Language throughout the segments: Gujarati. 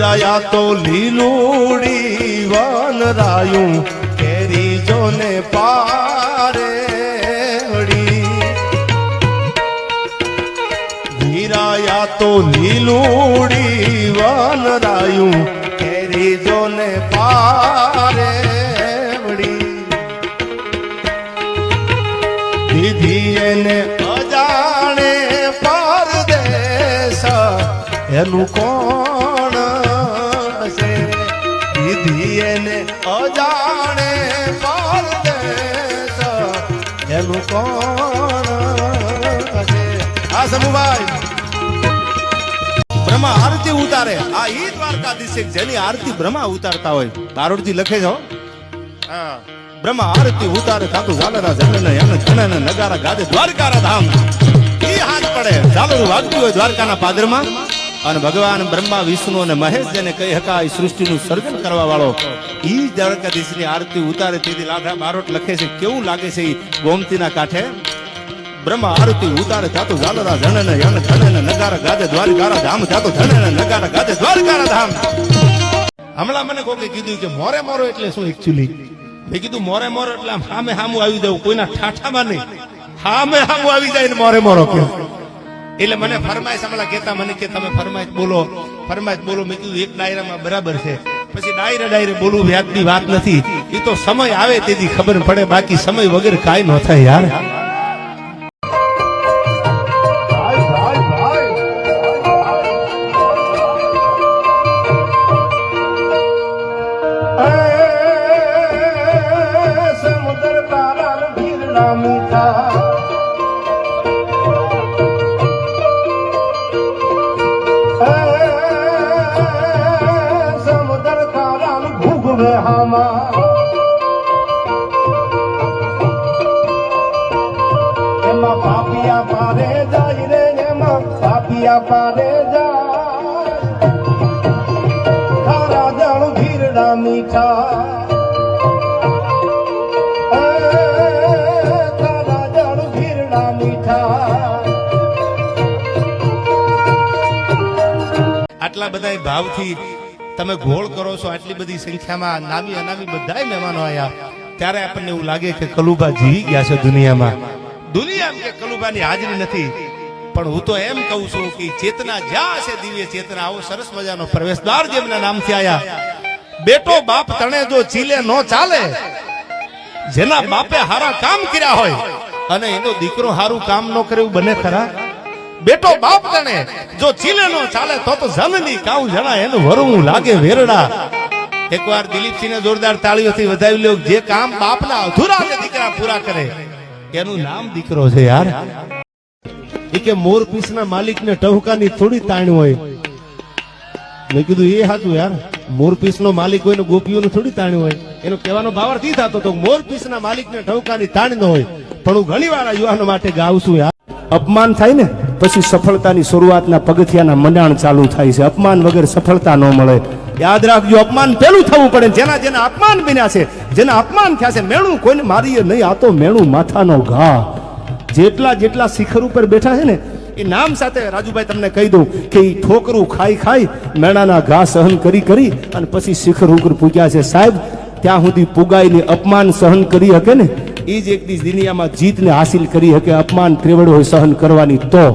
હીરાયા તો લીલુડી વનરાયું કેરી જોને પારે હીરાયા તો લીલુડી વનરાયું કેરી જોને પારે દીધી એને અજાણે પરદેશ. એનું કોણ અજાણે પરદેશ એનું કોણ છે આ સમુભાઈ. બ્રહ્મા આરતી ઉતારે. આ ઈ દ્વારકાધીશ જેની આરતી બ્રહ્મા ઉતારતા હોય. બારોડજી લખે છો હા. બ્રહ્મા આરતી ઉતારે તાતું ઝાલરા જનન એને જનન નગારા ગાદે દ્વારકા ધામ ઈ હાથ પડે. ઝાલરું વાગતું હોય દ્વારકાના પાદરમાં. અને ભગવાન બ્રહ્મા, વિષ્ણુ અને મહેશ જેને કહી હકા એ સૃષ્ટિનું સર્જન કરવા વાળો ઈ દ્વારકાધીશની આરતી ઉતારે તેથી લાઠા બારોટ લખે છે, કેવું લાગે છે ગોમતીના કાંઠે? બ્રહ્મા આરતી ઉતારે થાતો ઝાલરા ઝણને એને છણને નગારા ગાદે દ્વારકારા ધામ થાતો છણને નગારા ગાદે દ્વારકારા ધામ. હમણાં મને કોકે કીધું કે મોરે મોરો એટલે શું એકચ્યુઅલી મેં કીધું, મોરે મોરો એટલે સામે સામું આવી જવું કોઈના ઠાઠામાં નહીં. સામે સામું આવી જાય ને મોરે મોરો કે એટલે મને ફરમાઈશ હમણાં કહેતા મને કે તમે ફરમાઈશ બોલો. ફરમાઈશ બોલો, મેં કીધું, એક ડાયરામાં બરાબર છે. પછી ડાયરે ડાયરે બોલવું વ્યાજની વાત નથી. એ તો સમય આવે તેથી ખબર પડે, બાકી સમય વગર કાંઈ ન થાય યાર. હામા એમાં પાપિયા પારે જાય રે એમાં પાપિયા પારે જાય ખારા જળ ભીરડા મીઠા આટલા બધા ભાવથી તમે ઘોળ કરો છો આટલી બધી સંખ્યામાં, નામી અનામી બધાય મહેમાનો આવ્યા ત્યારે આપણને એવું લાગે કે કલુબા જીવી ગયા છે દુનિયામાં. દુનિયામાં કે કલુબાની હાજરી નથી. પણ હું તો એમ કહું છું કે ચેતના જ્યાં છે દિવ્ય ચેતના, આવો સરસ મજાનો પ્રવેશદ્વાર જેમના નામથી આવ્યા બેટો બાપ તણે જો ચીલે નો ચાલે, જેના બાપે હારા કામ કર્યા હોય, અને એનો દીકરો હારું કામ ન કર્યું બને ખરા? બેટો બાપ તણે જો ચીલે નો ચાલે તો તો જનની કાઉ જણા એનું વરવું લાગે વેરડા. એકવાર દિલીપસિંહને જોરદાર તાળીઓથી વધાવી લ્યો. જે કામ બાપના અધૂરા છે દીકરા પૂરા કરે. એનું નામ દીકરો છે યાર. એ કે મોર પીસના માલિકને ટહુકાની થોડી તાણ હોય. મેં કીધું એ હાચું યાર. મોરપીસનો માલિક હોય ને ગોપીઓને થોડી તાણ હોય. એનો કહેવાનો ભાવાર્થ ઈ થતો તો માલિક માલિકને ટહુકાની તાણ ન હોય. પણ હું ઘણી વાર યુવાનો માટે ગાઉં છું યાર. અપમાન થાય ને પછી સફળતાની શરૂઆતના પગથિયાના મંડાણ ચાલુ થાય છે. અપમાન વગર સફળતા ન મળે. યાદ રાખજો, અપમાન પેલું થવું પડે જેના જેના અપમાન બન્યા છે, જેના અપમાન થયા છે, મેણું કોઈને મારીએ નહીં. આ તો મેણું માથાનો ઘા. જેટલા જેટલા શિખર ઉપર બેઠા છે ને, એ નામ સાથે રાજુભાઈ તમને કહી દઉં કે એ ઠોકરું ખાઈ ખાઈ મેણાના ઘા સહન કરી કરી અને પછી શિખર ઉપર પૂજ્યા છે. સાહેબ, ત્યાં સુધી પુગાઈને અપમાન સહન કરી શકે ને એ જ એક દિવસ દુનિયામાં જીતને હાસિલ કરી શકે અપમાન ત્રેવડ હોય સહન કરવાની તો.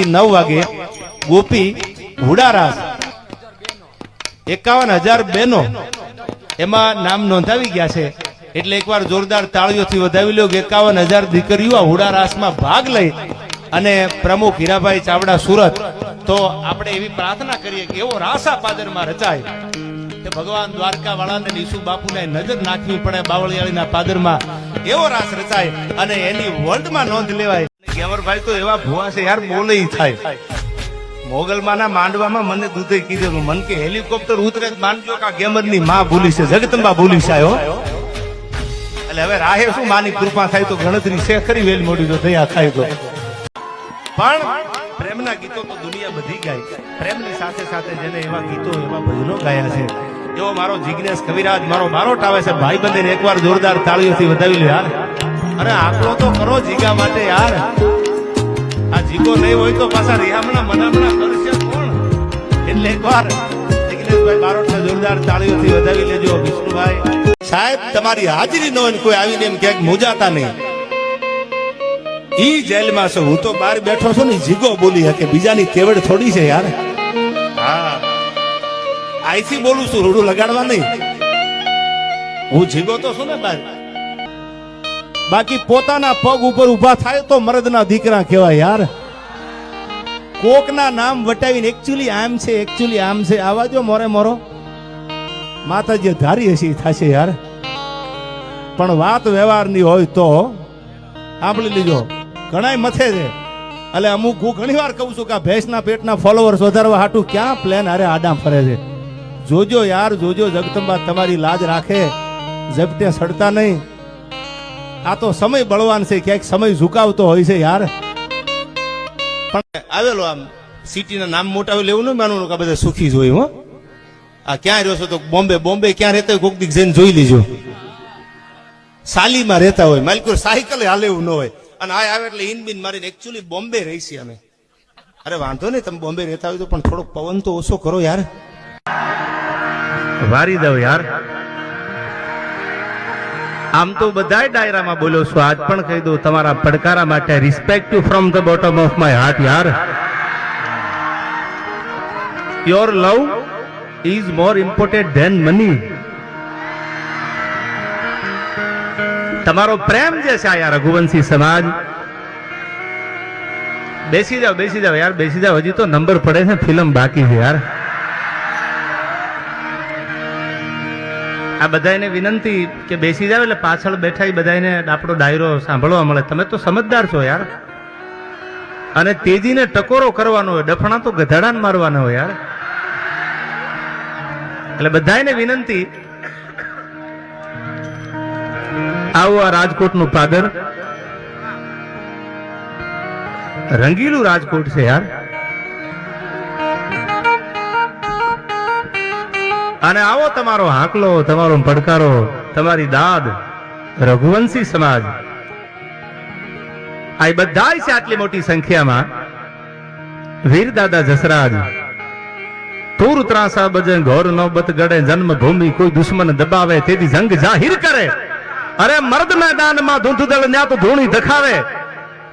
થી નવ વાગે ગોપી હુડારાસ એકાવન હજાર બેનો એમાં નામ નોંધાવી ગયા છે. એટલે એકવાર જોરદાર તાળીઓથી વધાવી લો કે એકાવન હજાર દીકરીઓ આ હુડારાસમાં ભાગ લઈ અને પ્રમુખ હીરાભાઈ ચાવડા સુરત. તો આપણે એવી પ્રાર્થના કરીએ કે એવો રાસા પાદરમાં રચાય કે ભગવાન દ્વારકા વાળાને નીસુ બાપુને નજર નાખવી પડે બાવળિયાળીના પાદરમાં. એવો રાસ રચાય અને એની વર્લ્ડમાં નોંધ લેવાય. ગેવરભાઈ તો એવા ભુવા છે યાર બોલે થાય. મોગલમાના માંડવામાં મને દૂધે કીધેલું, મન કે હેલિકોપ્ટર ઉતરે માનજો કે ગેમરની માં ભૂલી છે. જગતંબા ભૂલી છે એટલે હવે રાહે શું માની? કૃપા થાય તો ગણતરી છે, ખરી વેલ મોડી તો દયા થાય તો. પણ પ્રેમના ગીતો તો દુનિયા બધી ગાય પ્રેમની સાથે સાથે જેને એવા ગીતો, એવા ભજનો ગાયા છે. એવો મારો જિજ્ઞેશ કવિરાજ, મારો મારો આવે છે. ભાઈ બંધને એકવાર જોરદાર તાળીઓથી વધાવી લો અરે આંકડો તો કરો જીગા માટે યાર. આ જીગો નહીં હોય તો પાછા રિહામણા મનામણા કરશે કોણ? એટલે એકવાર અખિલેશભાઈ બારોટને જોરદાર તાળીઓથી વધાવી લેજો, વિષ્ણુભાઈ. સાહેબ, તમારી હાજરી ન હોય કોઈ આવીને એમ ક્યાંક મુજાતા નહીં. ઈ જેલમાં છું. હું તો બહાર બેઠો છું ને, જીગો બોલી હકે બીજાની કેવડ થોડી છે યાર. હા. આઈથી બોલું છું, રૂડું લગાડવા નહીં. હું જીગો તો છું ને બહાર. બાકી પોતાના પગ ઉપર ઊભા થાય તો મરદના દીકરા કહેવાય યાર. કોકના નામ વટાવીને એકચ્યુઅલી આમ છે એકચ્યુઅલી આમ છે. આવા જો મોરે મોરો. માતાજી ધારી હશે થશે યાર. પણ વાત વ્યવહારની હોય તો સાંભળી લીજો. ઘણાય મથે છે. એટલે અમુક હું ઘણી વાર કહું છું કે આ ભેંસના પેટના ફોલોવર્સ વધારવા હાટું ક્યાં પ્લેન હારે આડામ ફરે છે. જોજો યાર, જોજો જગદંબા તમારી લાજ રાખે. ઝપટે સડતા નહીં. આ તો સમય બળવાન છે ક્યાંક સમય ઝુકાવતો હોય છે યાર. પણ આવેલો આમ સિટીના નામ મોટા હોય એવું ન માનવું કે બધા સુખી જોયું હો. આ ક્યાં રહ્યો છો તો બોમ્બે બોમ્બે ક્યાં રહેતા હોય કોક દીક જઈને જોઈ લીજો. સાલીમાં રહેતા હોય માલિકો સાયકલ હાલે એવું ન હોય. અને આ આવે એટલે ઇનબિન મારીને એકચ્યુઅલી બોમ્બે રહી છીએ અમે. અરે વાંધો નહીં તમે બોમ્બે રહેતા હોય તો પણ થોડોક પવન તો ઓછો કરો યાર. વારી દો યાર. આમ તો બધાય ડાયરામાં બોલો છો. આજ પણ કહી દઉં, તમારા પડકારા માટે respect from the bottom of my heart યાર. Your love is more important than money તમારો પ્રેમ જે છે આ યાર, રઘુવંશી સમાજ. બેસી જાઓ બેસી જાઓ, યાર, બેસી જાઓ. હજી તો નંબર પડે છે ફિલ્મ બાકી છે, યાર. આ બધાને વિનંતી કે બેસી જાવ એટલે પાછળ બેઠા એ બધાને આપણો ડાયરો સાંભળવા મળે. તમે તો સમજદાર છો યાર. અને તેજીને ટકોરો કરવાનો હોય, ડફણા તો ગધાડાને મારવાના હોય યાર. એટલે બધાને વિનંતી. આવો આ રાજકોટનું પાદર. રંગીલું રાજકોટ છે યાર. અને આવો તમારો હાંકલો, તમારો પડકારો, તમારી દાદ, રઘુવંશી સમાજ. આ બધા છે આટલી મોટી સંખ્યામાં. વીર દાદા જસરાજ, તુર ત્રાસા બજે ઘોર નોબત ગડે, જન્મભૂમિ કોઈ દુશ્મન દબાવે, તેથી જંગ જાહેર કરે. અરે મર્દ મેદાનમાં ધૂંધુદળ ન્યા તો ધૂણી દખાવે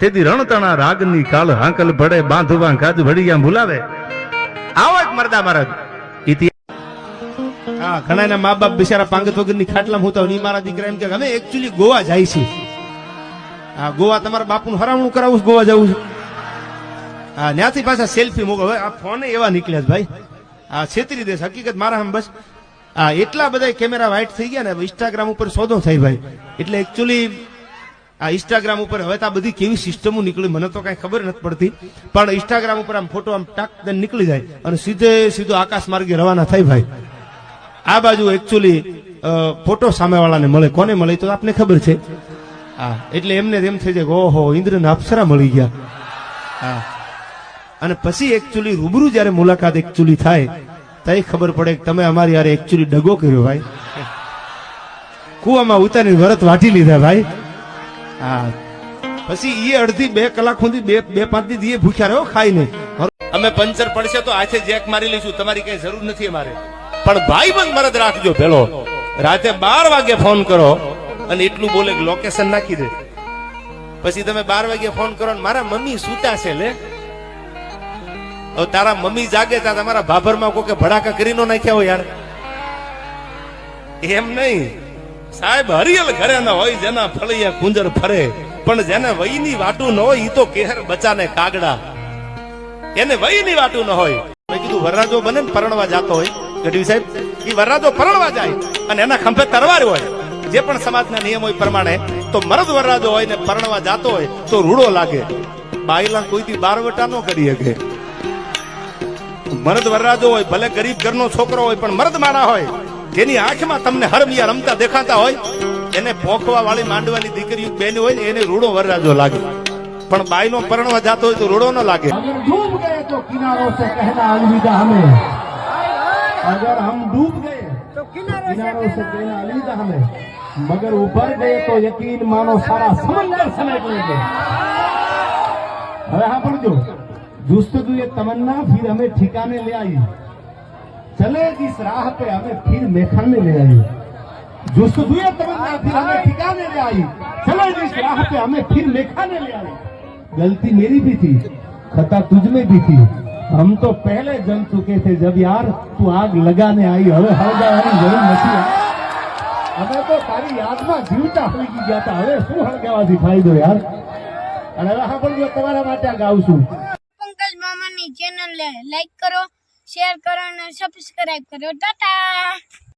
તેથી રણતણા રાગની કાલ હાંકલ ભડે, બાંધવા ગાજ ભડિયા ભૂલાવે આવો એક મરદા મરદ. ઇતિહાસ ઘણા એના મા બાપ બિચારા પાંગત વગરની ખાટલામાં હોતા હોય, મારા દીકરા એમ કે અમે એકચ્યુઅલી ગોવા જાય છે હા ગોવા તમારા બાપુનું હરામણું કરાવું ગોવા જવું છે. હા ત્યાંથી પાછા સેલ્ફી મોકલો. આ ફોને એવા નીકળ્યા ભાઈ. આ છેતરી દેશ હકીકત મારા બસ. આ એટલા બધા કેમેરા વાઇટ થઈ ગયા ને ઇન્સ્ટાગ્રામ ઉપર સોદો થઈ ભાઈ. એટલે એકચ્યુઅલી આ ઇન્સ્ટાગ્રામ ઉપર હવે તો આ બધી કેવી સિસ્ટમો નીકળી મને તો કાંઈ ખબર નથી પડતી. પણ ઇન્સ્ટાગ્રામ ઉપર આમ ફોટો આમ ટાક નીકળી જાય અને સીધે સીધો આકાશ માર્ગે રવાના થાય ભાઈ. આ બાજુ એકચ્યુઅલી ફોટો સામેવાળાને મળે. કોને મળે તો આપને ખબર છે. હા, એટલે એમને એમ થઈ જાય કે ઓહો, ઇન્દ્રને અપ્સરા મળી ગયા. હા. અને પછી એકચ્યુઅલી રૂબરૂ જ્યારે મુલાકાત એકચ્યુઅલી થાય ત્યાં ખબર પડે કે તમે અમારી યારે એકચ્યુઅલી ડગો કર્યો ભાઈ. કુવામાં ઉતારીને વરત વાટી લીધા ભાઈ. હા. પછી એ અડધી બે કલાક સુધી બે બે, પાંચ દી ભૂખ્યા રહ્યો નહીં અમે પંચર પડશે તો આજે જેક મારી લઈશું. તમારી કઈ જરૂર નથી અમારે. પણ ભાઈ બંધ મરદ રાખજો પેલો રાતે બાર વાગે ફોન કરો અને એટલું બોલે લોકેશન નાખી દે. પછી તમે બાર વાગે ફોન કરો ને મારા મમ્મી સૂતા છે લે. હવે તારા મમ્મી જાગે ત્યાં તમારા ભાભરમાં કોઈ ભડાકા કરી નો નાખ્યા હોય યાર. એમ નહીં. સાહેબ, હરિયલ ઘરે ના હોય, જેના ફળિયા કુંજર ફરે. પણ જેને વયની વાટું ન હોય એ તો કેહર બચાને કાગડા. એને વયની વાટું ન હોય. મેં કીધું, વરરાજો બને ને પરણવા જાતો હોય. ગઢવી સાહેબ એ વરરાજો પરણવા જાય અને એના ખંભે તરવાર હોય. જે પણ સમાજના નિયમો એ પ્રમાણે તો મરદ વરરાજો હોય ને પરણવા જાતો હોય તો રૂડો લાગે. બાયલા કોઈથી બારવટા ન કરી શકે. મરદ વરરાજો હોય, ભલે ગરીબ ઘરનો છોકરો હોય, પણ મરદ માણા હોય, જેની આંખમાં તમને હરમિયા રમતા દેખાતા હોય, એને પોખવા વાળી માંડવાની દીકરી બેન હોય ને એને રૂડો વરરાજો લાગે. પણ બાયનો પરણવા જતો હોય તો રૂડો ન લાગે. ડૂબ ગયે તો કિનારો સે કહેના અલવિદા હમે. अगर हम डूब गए तो किनारों से किनारों से कहना अलविदा हमें मगर ऊपर गए तो यकीन मानो सारा समंदर समेट लेंगे હવે હા પડજો जुस्तजू ये तमन्ना फिर हमें ठिकाने ले आई चले जिस राह पे हमें फिर मेखाने ले आई जुस्तजू ये तमन्ना फिर हमें ठिकाने ले आई चले जिस राह पे हमें फिर मेखाने ले आई गलती मेरी भी थी खता तुझ में भी थी हम तो पहले जल चुके थे जब यार तू आग लगाने आई હવે હળગાવાની જરૂર નથી અમે તો તારી યાદમાં જીવતા હળગી ગયા હતા હવે શું હળગાવાથી ફાયદો યાર અને હવે સાંભળજો તમારા માટે આ ગાઉં છું પંકજ મામાની ચેનલ લાઈક કરો શેર કરો અને સબસ્ક્રાઇબ કરો ટાટા